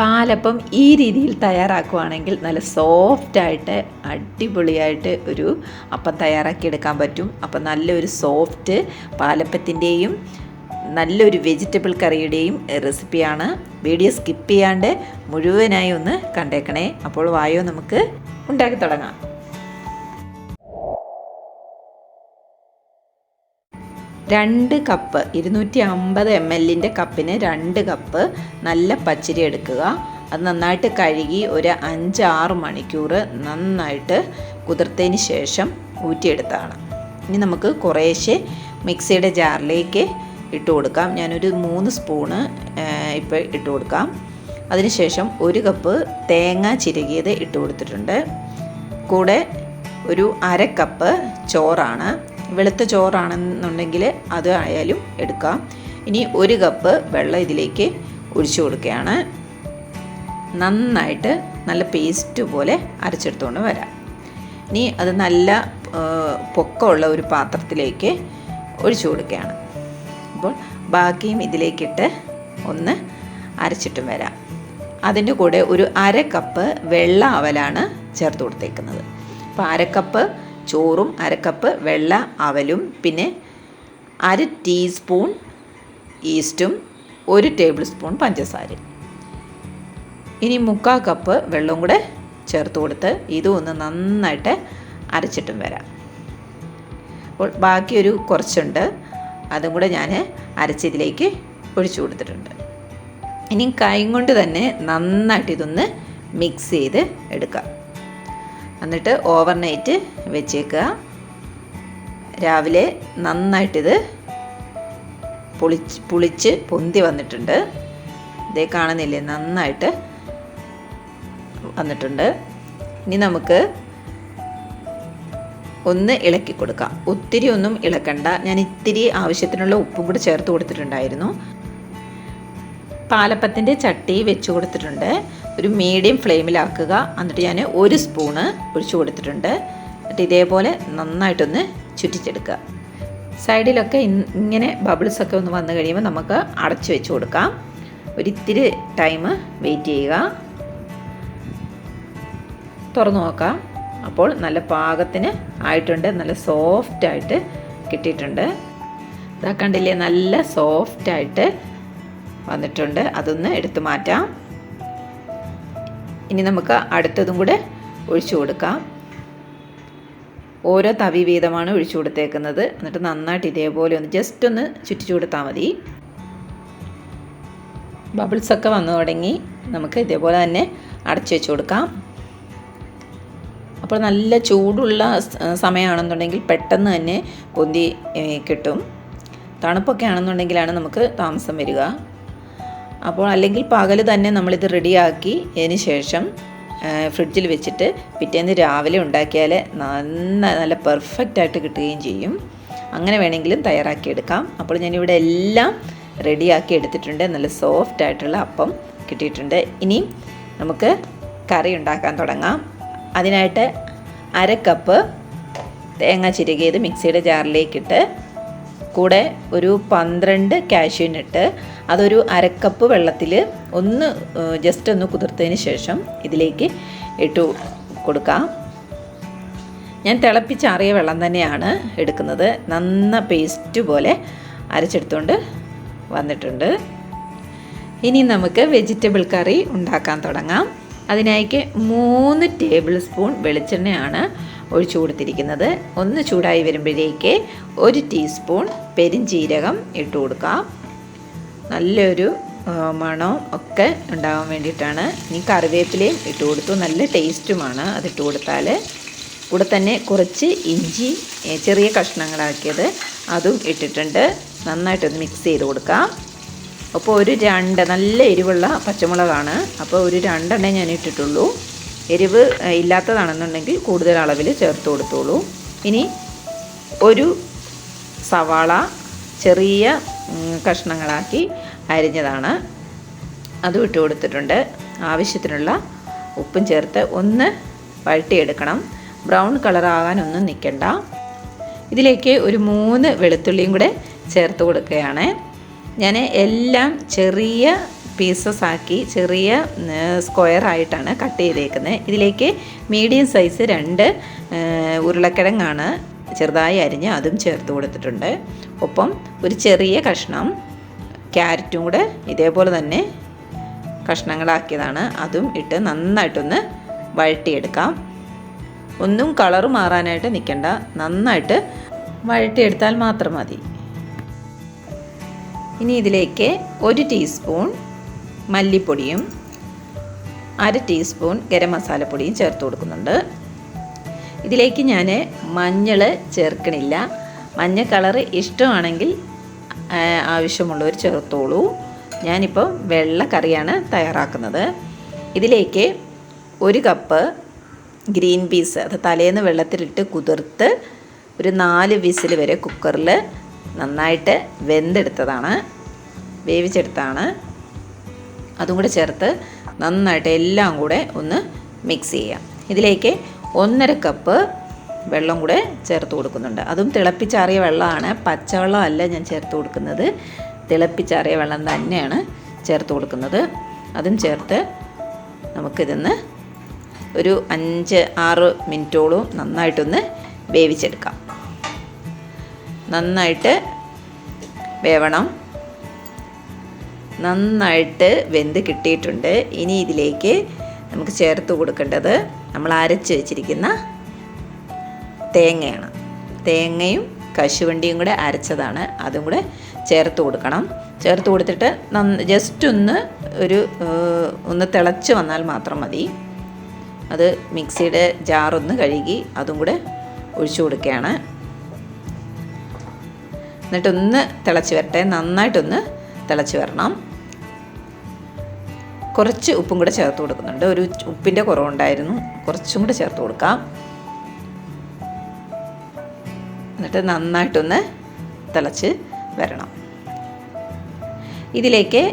പാലപ്പം ഈ രീതിയിൽ തയ്യാറാക്കുകയാണെങ്കിൽ നല്ല സോഫ്റ്റായിട്ട് അടിപൊളിയായിട്ട് ഒരു അപ്പം തയ്യാറാക്കിയെടുക്കാൻ പറ്റും. അപ്പം നല്ലൊരു സോഫ്റ്റ് പാലപ്പത്തിന്റെയും നല്ലൊരു വെജിറ്റബിൾ കറിയുടെയും റെസിപ്പിയാണ് വീഡിയോ സ്കിപ്പ് ചെയ്യാണ്ട് മുഴുവനായി ഒന്ന് കണ്ടേക്കണേ. അപ്പോൾ വായോ നമുക്ക് ഉണ്ടാക്കി തുടങ്ങാം. രണ്ട് കപ്പ് ഇരുന്നൂറ്റി അമ്പത് എം എല്ലിന്റെ കപ്പിന് രണ്ട് കപ്പ് നല്ല പച്ചരി എടുക്കുക. അത് നന്നായിട്ട് കഴുകി ഒരു അഞ്ച് ആറ് മണിക്കൂർ നന്നായിട്ട് കുതിർത്തതിന് ശേഷം ഊറ്റിയെടുത്താണ്. ഇനി നമുക്ക് കുറേശ്ശെ മിക്സിയുടെ ജാറിലേക്ക് ഇട്ട് കൊടുക്കാം. ഞാനൊരു മൂന്ന് സ്പൂണ് ഇപ്പോൾ ഇട്ട് കൊടുക്കാം. അതിനുശേഷം ഒരു കപ്പ് തേങ്ങ ചിരകിയത് ഇട്ട് കൊടുത്തിട്ടുണ്ട്. കൂടെ ഒരു അര കപ്പ് ചോറാണ്. വെളുത്ത ചോറാണെന്നുണ്ടെങ്കിൽ അത് ആയാലും എടുക്കാം. ഇനി ഒരു കപ്പ് വെള്ളം ഇതിലേക്ക് ഒഴിച്ചു കൊടുക്കുകയാണ്. നന്നായിട്ട് നല്ല പേസ്റ്റ് പോലെ അരച്ചെടുത്തുകൊണ്ട് വരാം. ഇനി അത് നല്ല പൊക്കമുള്ള ഒരു പാത്രത്തിലേക്ക് ഒഴിച്ചു കൊടുക്കുകയാണ്. അപ്പോൾ ബാക്കിയും ഇതിലേക്കിട്ട് ഒന്ന് അരച്ചിട്ടും വരാം. അതിന്റെ കൂടെ ഒരു അര കപ്പ് വെള്ള അവലാണ് ചേർത്ത് കൊടുത്തേക്കുന്നത്. അപ്പോൾ അരക്കപ്പ് ചോറും അരക്കപ്പ് വെള്ള അവലും പിന്നെ അര ടീസ്പൂൺ ഈസ്റ്റും ഒരു ടേബിൾ സ്പൂൺ പഞ്ചസാരയും. ഇനി മുക്കാൽ കപ്പ് വെള്ളവും കൂടെ ചേർത്ത് കൊടുത്ത് ഇതും ഒന്ന് നന്നായിട്ട് അരച്ചിട്ടും വരാം. അപ്പോൾ ബാക്കിയൊരു കുറച്ചുണ്ട്. അതും കൂടെ ഞാൻ അരച്ചിതിലേക്ക് ഒഴിച്ചു കൊടുത്തിട്ടുണ്ട്. ഇനി കൈ കൊണ്ട് തന്നെ നന്നായിട്ട് ഇതൊന്ന് മിക്സ് ചെയ്ത് എടുക്കാം. എന്നിട്ട് ഓവർനൈറ്റ് വെച്ചേക്കുക. രാവിലെ നന്നായിട്ടിത് പുളിച്ച് പുളിച്ച് പൊന്തി വന്നിട്ടുണ്ട്. ഇതേ കാണുന്നില്ലേ? നന്നായിട്ട് വന്നിട്ടുണ്ട്. ഇനി നമുക്ക് ഒന്ന് ഇളക്കി കൊടുക്കാം. ഒത്തിരി ഒന്നും ഇളക്കണ്ട. ഞാൻ ഇത്തിരി ആവശ്യത്തിനുള്ള ഉപ്പും കൂടി ചേർത്ത് കൊടുത്തിട്ടുണ്ടായിരുന്നു. പാലപ്പത്തിന്റെ ചട്ടി വെച്ച് കൊടുത്തിട്ടുണ്ട്. ഒരു മീഡിയം ഫ്ലെയിമിലാക്കുക എന്നിട്ട് ഞാൻ ഒരു സ്പൂണ് ഒഴിച്ചു കൊടുത്തിട്ടുണ്ട് എന്നിട്ട് ഇതേപോലെ നന്നായിട്ടൊന്ന് ചുറ്റിച്ചെടുക്കുക. സൈഡിലൊക്കെ ഇങ്ങനെ ബബിൾസൊക്കെ ഒന്ന് വന്നു കഴിയുമ്പോൾ നമുക്ക് അടച്ചു വെച്ച് കൊടുക്കാം. ഒരിത്തിരി ടൈം വെയിറ്റ് ചെയ്യുക. തുറന്നു നോക്കാം. അപ്പോൾ നല്ല പാകത്തിന് ആയിട്ടുണ്ട്. നല്ല സോഫ്റ്റായിട്ട് കിട്ടിയിട്ടുണ്ട്. ഇതാ കണ്ടില്ലേ? നല്ല സോഫ്റ്റായിട്ട് വന്നിട്ടുണ്ട്. അതൊന്ന് എടുത്തു മാറ്റാം. ഇനി നമുക്ക് അടുത്തതും കൂടെ ഒഴിച്ചു കൊടുക്കാം. ഓരോ തവി വീതമാണ് ഒഴിച്ചു കൊടുത്തേക്കുന്നത്. എന്നിട്ട് നന്നായിട്ട് ഇതേപോലെ ഒന്ന് ജസ്റ്റ് ഒന്ന് ചുറ്റിച്ചു കൊടുത്താൽ മതി. ബബിൾസൊക്കെ വന്നു തുടങ്ങി. നമുക്ക് ഇതേപോലെ തന്നെ അടച്ചു വെച്ച് കൊടുക്കാം. അപ്പോൾ നല്ല ചൂടുള്ള സമയമാണെന്നുണ്ടെങ്കിൽ പെട്ടെന്ന് തന്നെ പൊന്തി കിട്ടും. തണുപ്പൊക്കെ ആണെന്നുണ്ടെങ്കിലാണ് നമുക്ക് താമസം വരിക. അപ്പോൾ അല്ലെങ്കിൽ പകൽ തന്നെ നമ്മളിത് റെഡിയാക്കി അതിന് ശേഷം ഫ്രിഡ്ജിൽ വെച്ചിട്ട് പിറ്റേന്ന് രാവിലെ ഉണ്ടാക്കിയാൽ നന്ന നല്ല പെർഫെക്റ്റ് ആയിട്ട് കിട്ടുകയും ചെയ്യും. അങ്ങനെ വേണമെങ്കിലും തയ്യാറാക്കിയെടുക്കാം അപ്പോൾ ഞാനിവിടെ എല്ലാം റെഡിയാക്കി എടുത്തിട്ടുണ്ട്. നല്ല സോഫ്റ്റ് ആയിട്ടുള്ള അപ്പം കിട്ടിയിട്ടുണ്ട്. ഇനി നമുക്ക് കറി ഉണ്ടാക്കാൻ തുടങ്ങാം. അതിനായിട്ട് അര കപ്പ് തേങ്ങ ചിരകിയത് മിക്സിയുടെ ജാറിലേക്കിട്ട് കൂടെ ഒരു പന്ത്രണ്ട് കാഷ്യൂനിട്ട് അതൊരു അരക്കപ്പ് വെള്ളത്തിൽ ഒന്ന് ജസ്റ്റ് ഒന്ന് കുതിർത്തതിന് ശേഷം ഇതിലേക്ക് ഇട്ടു കൊടുക്കാം. ഞാൻ തിളപ്പിച്ചാറിയ വെള്ളം തന്നെയാണ് എടുക്കുന്നത്. നന്ന പേസ്റ്റ് പോലെ അരച്ചെടുത്തുകൊണ്ട് വന്നിട്ടുണ്ട്. ഇനി നമുക്ക് വെജിറ്റബിൾ കറി ഉണ്ടാക്കാൻ തുടങ്ങാം. അതിനായിക്ക് മൂന്ന് ടേബിൾ സ്പൂൺ വെളിച്ചെണ്ണയാണ് ഒഴിച്ചു കൊടുത്തിരിക്കുന്നത്. ഒന്ന് ചൂടായി വരുമ്പോഴേക്ക് ഒരു ടീസ്പൂൺ പെരിഞ്ചീരകം ഇട്ട് കൊടുക്കാം. നല്ലൊരു മണവും ഒക്കെ ഉണ്ടാകാൻ വേണ്ടിയിട്ടാണ്. ഇനി കറിവേപ്പിലയും ഇട്ട് കൊടുത്തു. നല്ല ടേസ്റ്റുമാണ് അതിട്ട് കൊടുത്താൽ കൂടെ തന്നെ കുറച്ച് ഇഞ്ചി ചെറിയ കഷ്ണങ്ങളാക്കിയത് അതും ഇട്ടിട്ടുണ്ട്. നന്നായിട്ടൊന്ന് മിക്സ് ചെയ്ത് കൊടുക്കാം. അപ്പോൾ ഒരു രണ്ട് നല്ല എരിവുള്ള പച്ചമുളകാണ്. അപ്പോൾ ഒരു രണ്ടെണ്ണേ ഞാൻ ഇട്ടിട്ടുള്ളൂ. എരിവ് ഇല്ലാത്തതാണെന്നുണ്ടെങ്കിൽ കൂടുതൽ അളവിൽ ചേർത്ത് കൊടുത്തോളൂ. ഇനി ഒരു സവാള ചെറിയ കഷ്ണങ്ങളാക്കി അരിഞ്ഞതാണ്. അതും ഇട്ട് കൊടുത്തിട്ടുണ്ട്. ആവശ്യത്തിനുള്ള ഉപ്പും ചേർത്ത് ഒന്ന് വഴട്ടിയെടുക്കണം ബ്രൗൺ കളറാകാനൊന്നും നിൽക്കണ്ട. ഇതിലേക്ക് ഒരു മൂന്ന് വെളുത്തുള്ളിയും കൂടെ ചേർത്ത് കൊടുക്കുകയാണ്. ഞാൻ എല്ലാം ചെറിയ പീസസ് ആക്കി ചെറിയ സ്ക്വയർ ആയിട്ടാണ് കട്ട് ചെയ്തേക്കുന്നത്. ഇതിലേക്ക് മീഡിയം സൈസ് രണ്ട് ഉരുളക്കിഴങ്ങാണ് ചെറുതായി അരിഞ്ഞ് അതും ചേർത്ത് കൊടുത്തിട്ടുണ്ട്. ഒപ്പം ഒരു ചെറിയ കഷ്ണം ക്യാരറ്റും കൂടെ ഇതേപോലെ തന്നെ കഷ്ണങ്ങളാക്കിയതാണ്. അതും ഇട്ട് നന്നായിട്ടൊന്ന് വഴട്ടിയെടുക്കാം ഒന്നും കളറ് മാറാനായിട്ട് നിൽക്കണ്ട നന്നായിട്ട് വഴട്ടിയെടുത്താൽ മാത്രം മതി. ഇനി ഇതിലേക്ക് ഒരു ടീസ്പൂൺ മല്ലിപ്പൊടിയും അര ടീസ്പൂൺ ഗരം മസാലപ്പൊടിയും ചേർത്ത് കൊടുക്കുന്നുണ്ട്. ഇതിലേക്ക് ഞാൻ മഞ്ഞൾ ചേർക്കണില്ല. മഞ്ഞ കളർ ഇഷ്ടമാണെങ്കിൽ ആവശ്യമുള്ളവർ ചേർത്തോളൂ. ഞാനിപ്പോൾ വെള്ള കറിയാണ് തയ്യാറാക്കുന്നത്. ഇതിലേക്ക് ഒരു കപ്പ് ഗ്രീൻ പീസ് അത് തലേന്ന് വെള്ളത്തിലിട്ട് കുതിർത്ത് ഒരു നാല് വിസിൽ വരെ കുക്കറിൽ നന്നായിട്ട് വെന്തെടുത്തതാണ്. വേവിച്ചെടുത്താണ്. അതും കൂടെ ചേർത്ത് നന്നായിട്ട് എല്ലാം കൂടെ ഒന്ന് മിക്സ് ചെയ്യാം. ഇതിലേക്ക് ഒന്നര കപ്പ് വെള്ളം കൂടെ ചേർത്ത് കൊടുക്കുന്നുണ്ട്. അതും തിളപ്പിച്ചാറിയ വെള്ളമാണ്. പച്ചവെള്ളം അല്ല ഞാൻ ചേർത്ത് കൊടുക്കുന്നത്. തിളപ്പിച്ചാറിയ വെള്ളം തന്നെയാണ് ചേർത്ത് കൊടുക്കുന്നത്. അതും ചേർത്ത് നമുക്കിതൊന്ന് ഒരു അഞ്ച് ആറ് മിനിറ്റോളം നന്നായിട്ടൊന്ന് വേവിച്ചെടുക്കാം. നന്നായിട്ട് വേവണം. നന്നായിട്ട് വെന്ത് കിട്ടിയിട്ടുണ്ട്. ഇനി ഇതിലേക്ക് നമുക്ക് ചേർത്ത് കൊടുക്കേണ്ടത് നമ്മൾ അരച്ച് വെച്ചിരിക്കുന്ന തേങ്ങയാണ്. തേങ്ങയും കശുവണ്ടിയും കൂടെ അരച്ചതാണ്. അതും കൂടെ ചേർത്ത് കൊടുക്കണം. ചേർത്ത് കൊടുത്തിട്ട് ജസ്റ്റ് ഒന്ന് ഒരു ഒന്ന് തിളച്ച് വന്നാൽ മാത്രം മതി. അത് മിക്സിയുടെ ജാറൊന്ന് കഴുകി അതും കൂടെ ഒഴിച്ചു കൊടുക്കുകയാണ്. എന്നിട്ടൊന്ന് തിളച്ച് വരട്ടെ. നന്നായിട്ടൊന്ന് തിളച്ച് വരണം. കുറച്ച് ഉപ്പും കൂടെ ചേർത്ത് കൊടുക്കുന്നുണ്ട്. ഒരു ഉപ്പിന്റെ കുറവുണ്ടായിരുന്നു. കുറച്ചും കൂടെ ചേർത്ത് കൊടുക്കാം. എന്നിട്ട് നന്നായിട്ടൊന്ന് തിളച്ച് വരണം. ഇതിലേക്ക്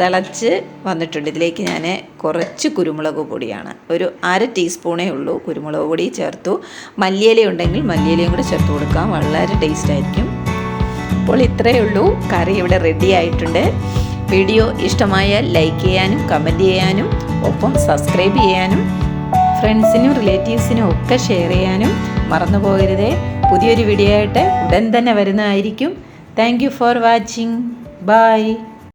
തിളച്ച് വന്നിട്ടുണ്ട്. ഇതിലേക്ക് ഞാൻ കുറച്ച് കുരുമുളക് പൊടിയാണ്. ഒരു അര ടീസ്പൂണേ ഉള്ളൂ കുരുമുളക് പൊടി ചേർത്തു. മല്ലിയില ഉണ്ടെങ്കിൽ മല്ലിയിലയും കൂടെ ചേർത്ത് കൊടുക്കാം. വളരെ ടേസ്റ്റ് ആയിരിക്കും. അപ്പോൾ ഇത്രയേ ഉള്ളൂ. കറി ഇവിടെ റെഡി ആയിട്ടുണ്ട്. വീഡിയോ ഇഷ്ടമായാൽ ലൈക്ക് ചെയ്യാനും കമന്റ് ചെയ്യാനും ഒപ്പം സബ്സ്ക്രൈബ് ചെയ്യാനും ഫ്രണ്ട്സിനും റിലേറ്റീവ്സിനും ഒക്കെ ഷെയർ ചെയ്യാനും മറന്നു പോകരുതേ പുതിയൊരു വീഡിയോ ആയിട്ട് ഉടൻ തന്നെ വരുന്നതായിരിക്കും. Thank for watching bye